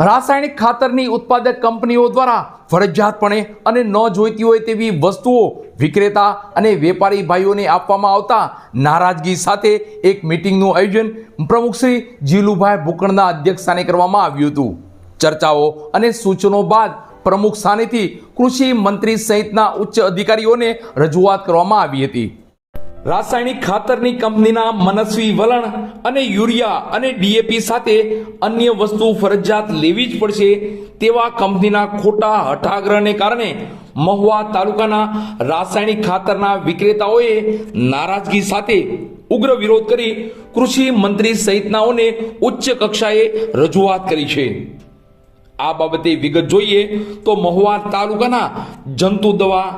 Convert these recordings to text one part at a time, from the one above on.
રાસાયણિક ખાતરની ઉત્પાદક કંપનીઓ દ્વારા ફરજિયાતપણે અને ન જોઈતી હોય તેવી વસ્તુઓ વિક્રેતા અને વેપારી ભાઈઓને આપવામાં આવતા નારાજગી સાથે એક મિટિંગનું આયોજન પ્રમુખ શ્રી જીલુભાઈ ભૂકણના અધ્યક્ષસ્થાને કરવામાં આવ્યું હતું. ચર્ચાઓ અને સૂચનો બાદ પ્રમુખ સ્થાનેથી કૃષિ મંત્રી સહિતના ઉચ્ચ અધિકારીઓને રજૂઆત કરવામાં આવી હતી. રાસાયણિક ખાતરની કંપનીના મનસ્વી વલણ અને યુરિયા અને ડીએપી સાથે અન્ય વસ્તુ ફરજિયાત લેવી જ પડશે તેવા કંપનીના ખોટા હઠાગ્રહને કારણે મહુવા તાલુકાના રાસાયણિક ખાતરના વિક્રેતાઓએ નારાજગી સાથે ઉગ્ર વિરોધ કરી કૃષિ મંત્રી સહિતનાઓને ઉચ્ચ કક્ષાએ રજૂઆત કરી છે. આ બાબતે વિગત જોઈએ તો મહુવા તાલુકાના જંતુ દવા,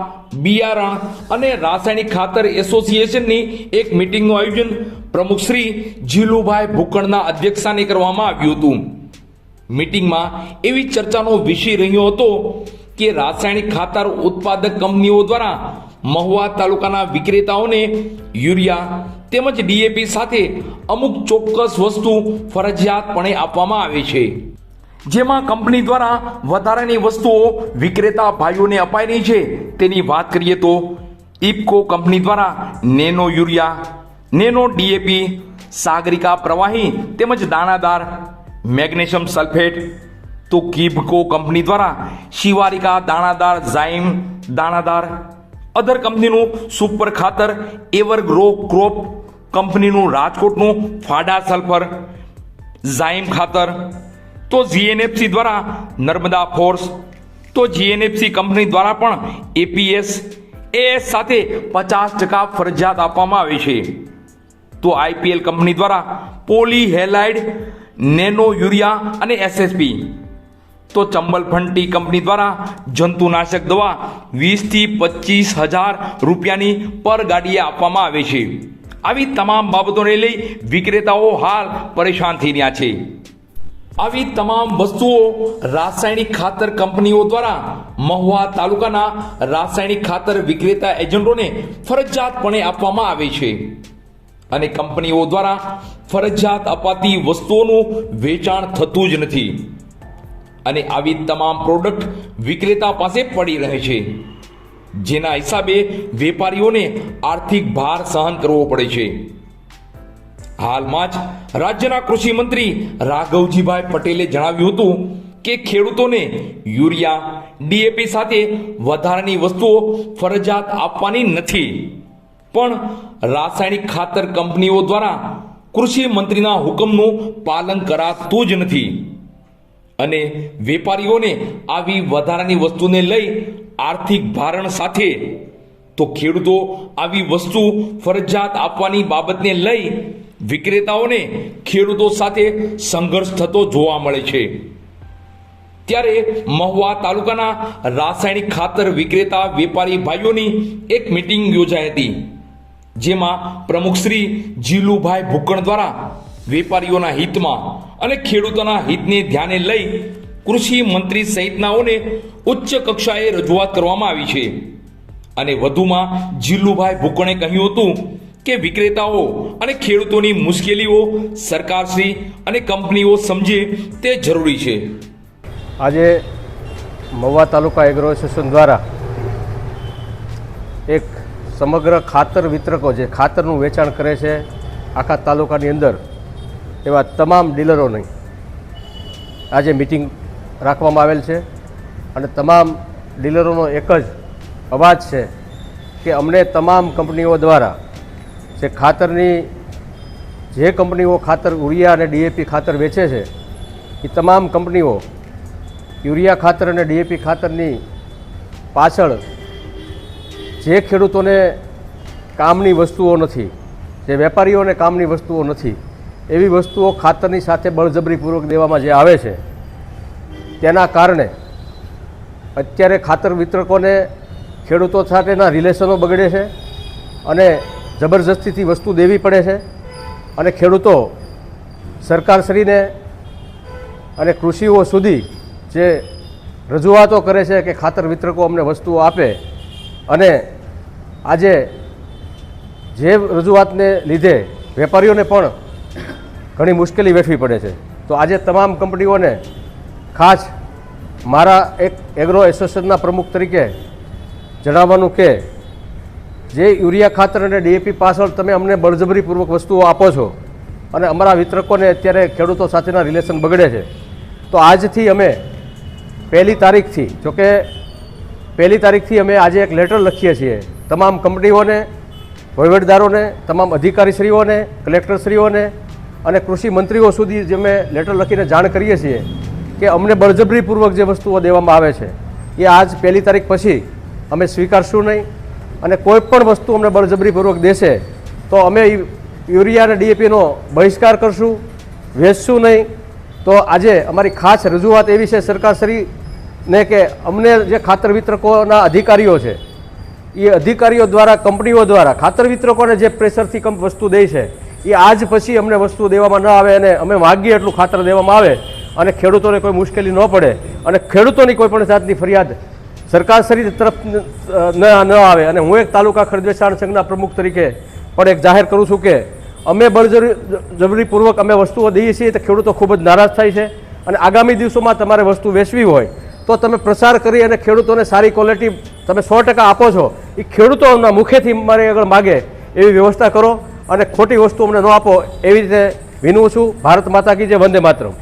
બિયારણ અને રાસાયણિક ખાતર એસોસિએશનની એક મિટિંગનું આયોજન પ્રમુખ શ્રી જીલુભાઈ ભૂકણના અધ્યક્ષસ્થાને કરવામાં આવ્યું હતું. મિટિંગમાં એવી ચર્ચાનો વિષય રહ્યો હતો કે રાસાયણિક ખાતર ઉત્પાદક કંપનીઓ દ્વારા મહુવા તાલુકાના વિક્રેતાઓને યુરિયા તેમજ ડીએપી સાથે અમુક ચોક્કસ વસ્તુ ફરજિયાતપણે આપવામાં આવે છે. જેમાં કંપની દ્વારા વધારાની વસ્તુઓ વિક્રેતા ભાઈઓને અપાઈ છે. તેની વાત કરીએ તો ઇફકો કંપની દ્વારા nano urea, nano DAP, Sagarika પ્રવાહી તેમજ દાણાદાર, મેગ્નેશિયમ સલ્ફેટ, તો કિબકો કંપની દ્વારા શિવારિકા, દાણાદાર, ઝાઇમ, દાણાદાર, અધર કંપનીનું સુપર ખાતર એવર ગ્રો ક્રોપ કંપનીનું રાજકોટનું ફાડા સલ્ફર, ઝાઇમ ખાતર તો જીએનએફસી દ્વારા નર્મદા ફોર્સ, તો જીએનએફસી કંપની દ્વારા પણ એપીએસ એએસ સાથે પચાસ ટકા ફરજિયાત આપવામાં આવે છે. તો આઈપીએલ કંપની દ્વારા પોલી હેલાઇડ નેનો યુરિયા અને એસએસપી તો ચંબલ ફંટી કંપની દ્વારા જંતુનાશક દવા વીસથી પચીસ હજાર રૂપિયાની પર ગાડીએ આપવામાં આવે છે. આવી તમામ બાબતોને લઈ વિક્રેતાઓ હાલ પરેશાન થઈ રહ્યા છે. આવી તમામ વસ્તુઓ રાસાયણિક ખાતર કંપનીઓ દ્વારા મહુવા તાલુકાના રાસાયણિક ખાતર વિક્રેતા એજન્ટોને ફરજિયાતપણે આપવામાં આવે છે. અને કંપનીઓ દ્વારા ફરજિયાત અપાતી વસ્તુઓનું વેચાણ થતું જ નથી. અને આવી તમામ પ્રોડક્ટ વિક્રેતા પાસે પડી રહે છે. જેના હિસાબે વેપારીઓને આર્થિક ભાર સહન કરવો પડે છે. હાલમાં જ રાજ્યના કૃષિ મંત્રી રાઘવજીભાઈ પટેલે જણાવ્યું હતું કે ખેડૂતોને યુરિયા, ડીએપી સાથે વધારાની વસ્તુઓ ફરજિયાત આપવાની નથી. પણ રાસાયણિક ખાતર કંપનીઓ દ્વારા કૃષિ મંત્રીના હુકમનું પાલન કરાતું જ નથી. અને વેપારીઓને આવી વધારાની વસ્તુને લઈ આર્થિક ભારણ સાથે તો ખેડૂતો આવી વસ્તુ ફરજિયાત આપવાની બાબતને લઈ વિક્રેતાઓને ખેડૂતો સાથે સંઘર્ષ થતો જોવા મળે છે. ત્યારે મહુવા તાલુકાના રાસાયણિક ખાતર વિક્રેતા વેપારી ભાઈઓની એક મિટિંગ યોજાઈ હતી, જેમાં પ્રમુખ શ્રી જીલુભાઈ ભૂકણ દ્વારા વેપારીઓના હિતમાં અને ખેડૂતોના હિતને ધ્યાને લઈ કૃષિ મંત્રી સહિતનાઓને ઉચ્ચ કક્ષાએ રજૂઆત કરવામાં આવી છે. અને વધુમાં જીલુભાઈ ભૂકણે કહ્યું હતું કે વિક્રેતાઓ અને ખેડૂતોની મુશ્કેલીઓ સરકારશ્રી અને કંપનીઓ સમજે તે જરૂરી છે. આજે મહુવા તાલુકા એગ્રો એસોસિએશન દ્વારા એક સમગ્ર ખાતર વિતરકો જે ખાતરનું વેચાણ કરે છે, આખા તાલુકાની અંદર, એવા તમામ ડીલરોની આજે મિટિંગ રાખવામાં આવેલ છે અને તમામ ડીલરોનો એક જ અવાજ છે કે અમને તમામ કંપનીઓ દ્વારા જે ખાતરની, જે કંપનીઓ ખાતર યુરિયા અને ડીએપી ખાતર વેચે છે, એ તમામ કંપનીઓ યુરિયા ખાતર અને ડીએપી ખાતરની પાછળ જે ખેડૂતોને કામની વસ્તુઓ નથી, જે વેપારીઓને કામની વસ્તુઓ નથી, એવી વસ્તુઓ ખાતરની સાથે બળજબરીપૂર્વક દેવામાં જે આવે છે, તેના કારણે અત્યારે ખાતર વિતરકોને ખેડૂતો સાથેના રિલેશનો બગડે છે અને જબરજસ્તીથી વસ્તુ દેવી પડે છે અને ખેડૂતો સરકારશ્રીને અને કૃષિઓ સુધી જે રજૂઆતો કરે છે કે ખાતર વિતરકો અમને વસ્તુઓ આપે અને આજે જે રજૂઆતને લીધે વેપારીઓને પણ ઘણી મુશ્કેલી વેઠવી પડે છે. તો આજે તમામ કંપનીઓને ખાસ મારા એક એગ્રો એસોસિએશનના પ્રમુખ તરીકે જણાવવાનું કે જે યુરિયા ખાતર અને ડીએપી પાછળ તમે અમને બળજબરીપૂર્વક વસ્તુઓ આપો છો અને અમારા વિતરકોને અત્યારે ખેડૂતો સાથેના રિલેશન બગડે છે. તો આજથી અમે પહેલી તારીખથી, જોકે પહેલી તારીખથી અમે આજે એક લેટર લખીએ છીએ. તમામ કંપનીઓને, વહીવટદારોને, તમામ અધિકારીશ્રીઓને, કલેક્ટરશ્રીઓને અને કૃષિ મંત્રીઓ સુધી જે અમે લેટર લખીને જાણ કરીએ છીએ કે અમને બળજબરીપૂર્વક જે વસ્તુઓ દેવામાં આવે છે, એ આજ પહેલી તારીખ પછી અમે સ્વીકારશું નહીં. અને કોઈ પણ વસ્તુ અમને બળજબરીપૂર્વક દેશે, તો અમે યુરિયા અને ડીએપીનો બહિષ્કાર કરશું, વેચશું નહીં. તો આજે અમારી ખાસ રજૂઆત એવી છે સરકારશ્રીને કે અમને જે ખાતર વિતરકોના અધિકારીઓ છે એ અધિકારીઓ દ્વારા, કંપનીઓ દ્વારા, ખાતર વિતરકોને જે પ્રેશરથી વસ્તુ દે છે એ આજ પછી અમને વસ્તુ દેવામાં ન આવે અને અમે માગીએ એટલું ખાતર દેવામાં આવે અને ખેડૂતોને કોઈ મુશ્કેલી ન પડે અને ખેડૂતોની કોઈ પણ જાતની ફરિયાદ સરકારશ્રી તરફ ન આવે. અને હું એક તાલુકા ખરીદ વેચાણ સંઘના પ્રમુખ તરીકે પણ એક જાહેર કરું છું કે અમે બળજબરી જબરીપૂર્વક અમે વસ્તુઓ દઈએ છીએ તો ખેડૂતો ખૂબ જ નારાજ થાય છે. અને આગામી દિવસોમાં તમારે વસ્તુ વેચવી હોય તો તમે પ્રસાર કરી અને ખેડૂતોને સારી ક્વોલિટી તમે સો ટકા આપો છો. એ ખેડૂતોના મુખેથી મારે આગળ માગે એવી વ્યવસ્થા કરો અને ખોટી વસ્તુ અમને ન આપો એવી રીતે વિનવું છું. ભારત માતા કી જે વંદે માતરમ.